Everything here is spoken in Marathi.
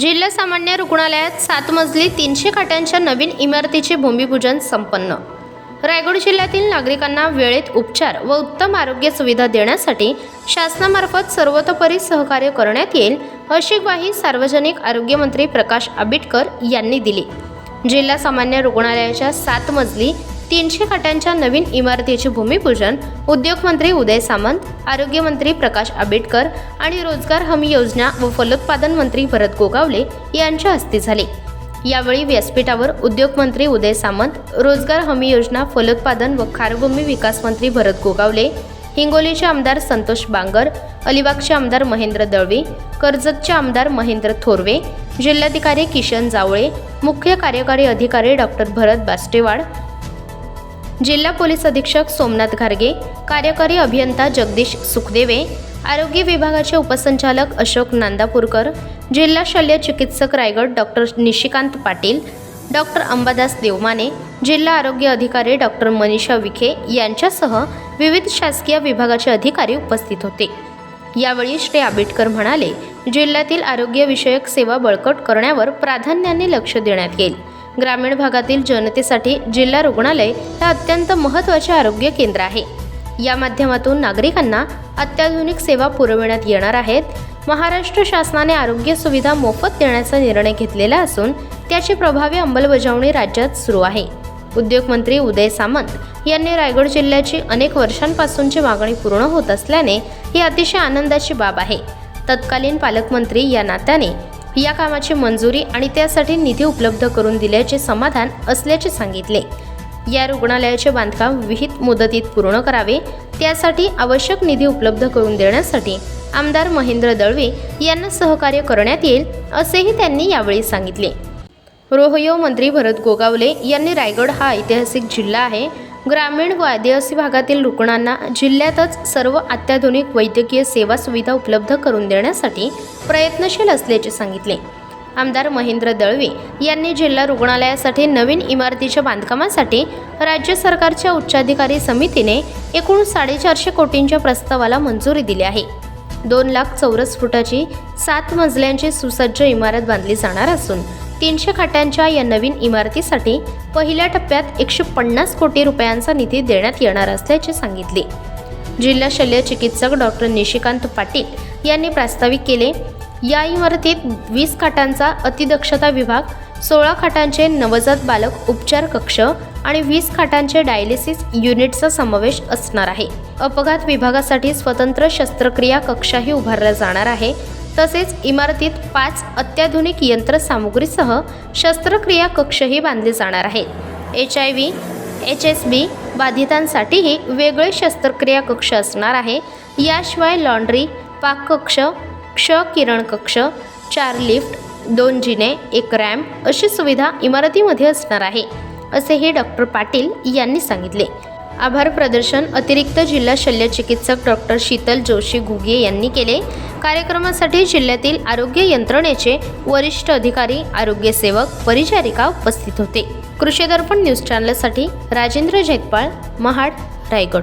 जिल्हा सामान्य रुग्णालयात सात मजली तीनशे खाटांच्या नवीन इमारतीचे भूमिपूजन संपन्न. रायगड जिल्ह्यातील नागरिकांना वेळेत उपचार व उत्तम आरोग्य सुविधा देण्यासाठी शासनामार्फत सर्वतोपरी सहकार्य करण्यात येईल अशी ग्वाही सार्वजनिक आरोग्यमंत्री प्रकाश आंबेडकर यांनी दिली. जिल्हा सामान्य रुग्णालयाच्या सात मजली तीनशे खाटांच्या नवीन इमारतीचे भूमिपूजन उद्योगमंत्री उदय सामंत आरोग्यमंत्री प्रकाश आंबेडकर आणि रोजगार हमी योजना व फलोत्पादन मंत्री भरत गोगावले यांच्या हस्ते झाले. यावेळी व्यासपीठावर उद्योगमंत्री उदय सामंत रोजगार हमी योजना फलोत्पादन व खारभूमी विकास मंत्री भरत गोगावले हिंगोलीचे आमदार संतोष बांगर अलिबागचे आमदार महेंद्र दळवे कर्जतचे आमदार महेंद्र थोरवे जिल्हाधिकारी किशन जावळे मुख्य कार्यकारी अधिकारी डॉक्टर भरत बास्टेवाड जिल्हा पोलीस अधीक्षक सोमनाथ घारगे कार्यकारी अभियंता जगदीश सुखदेवे आरोग्य विभागाचे उपसंचालक अशोक नांदापूरकर जिल्हा शल्य चिकित्सक रायगड डॉक्टर निशिकांत पाटील डॉक्टर अंबादास देवमाने जिल्हा आरोग्य अधिकारी डॉक्टर मनीषा विखे यांच्यासह विविध शासकीय विभागाचे अधिकारी उपस्थित होते. यावेळी श्री आंबेडकर म्हणाले जिल्ह्यातील आरोग्यविषयक सेवा बळकट करण्यावर प्राधान्याने लक्ष देण्यात येईल. ग्रामीण भागातील जनतेसाठी जिल्हा रुग्णालय हे अत्यंत महत्त्वाचे आरोग्य केंद्र आहे. या माध्यमातून नागरिकांना अत्याधुनिक सेवा पुरविण्यात येणार आहेत. महाराष्ट्र शासनाने आरोग्य सुविधा मोफत देण्याचा निर्णय घेतलेला असून त्याची प्रभावी अंमलबजावणी राज्यात सुरू आहे. उद्योगमंत्री उदय सामंत यांनी रायगड जिल्ह्याची अनेक वर्षांपासूनची मागणी पूर्ण होत असल्याने ही अतिशय आनंदाची बाब आहे. तत्कालीन पालकमंत्री या नात्याने या कामाची मंजुरी आणि त्यासाठी निधी उपलब्ध करून दिल्याचे समाधान असल्याचे सांगितले. या रुग्णालयाचे बांधकाम विहित मुदतीत पूर्ण करावे त्यासाठी आवश्यक निधी उपलब्ध करून देण्यासाठी आमदार महेंद्र दळवे यांना सहकार्य करण्यात येईल असेही त्यांनी यावेळी सांगितले. रोहयो मंत्री भरत गोगावले यांनी रायगड हा ऐतिहासिक जिल्हा आहे. ग्रामीण व आदिवासी भागातील रुग्णांना जिल्ह्यातच सर्व अत्याधुनिक वैद्यकीय सेवा सुविधा उपलब्ध करून देण्यासाठी प्रयत्नशील असल्याचे सांगितले. आमदार महेंद्र दळवे यांनी जिल्हा रुग्णालयासाठी नवीन इमारतीच्या बांधकामासाठी राज्य सरकारच्या उच्चाधिकारी समितीने एकूण साडेचारशे कोटींच्या प्रस्तावाला मंजुरी दिली आहे. दोन लाख चौरस फुटाची सात मजल्यांची सुसज्ज इमारत बांधली जाणार असून तीनशे खाटांच्या या नवीन इमारतीसाठी पहिल्या टप्प्यात एकशे पन्नास कोटी रुपयांचा निधी देण्यात येणार असल्याचे सांगितले. जिल्हा शल्य चिकित्सक डॉक्टर निशिकांत पाटील यांनी प्रास्ताविक केले या इमारतीत वीस खाटांचा अतिदक्षता विभाग सोळा खाटांचे नवजात बालक उपचार कक्ष आणि वीस खाटांचे डायलिसिस युनिटचा समावेश असणार आहे. अपघात विभागासाठी स्वतंत्र शस्त्रक्रिया कक्षाही उभारला जाणार आहे तसेच इमारतीत पाच अत्याधुनिक यंत्रसामुग्रीसह शस्त्रक्रिया कक्षही बांधले जाणार आहेत. H I V H S B बाधितांसाठीही वेगळे शस्त्रक्रिया कक्ष असणार आहे. याशिवाय लॉन्ड्री पाककक्ष क्ष किरण कक्ष चार लिफ्ट दोन जिने एक रॅम्प अशी सुविधा इमारतीमध्ये असणार आहे असेही डॉक्टर पाटील यांनी सांगितले. आभार प्रदर्शन अतिरिक्त जिल्हा शल्य चिकित्सक डॉक्टर शीतल जोशी घुगे यांनी केले. कार्यक्रमासाठी जिल्ह्यातील आरोग्य यंत्रणेचे वरिष्ठ अधिकारी आरोग्य सेवक परिचारिका उपस्थित होते. कृषी दर्पण न्यूज चॅनलसाठी राजेंद्र जैतपाळ महाड रायगड.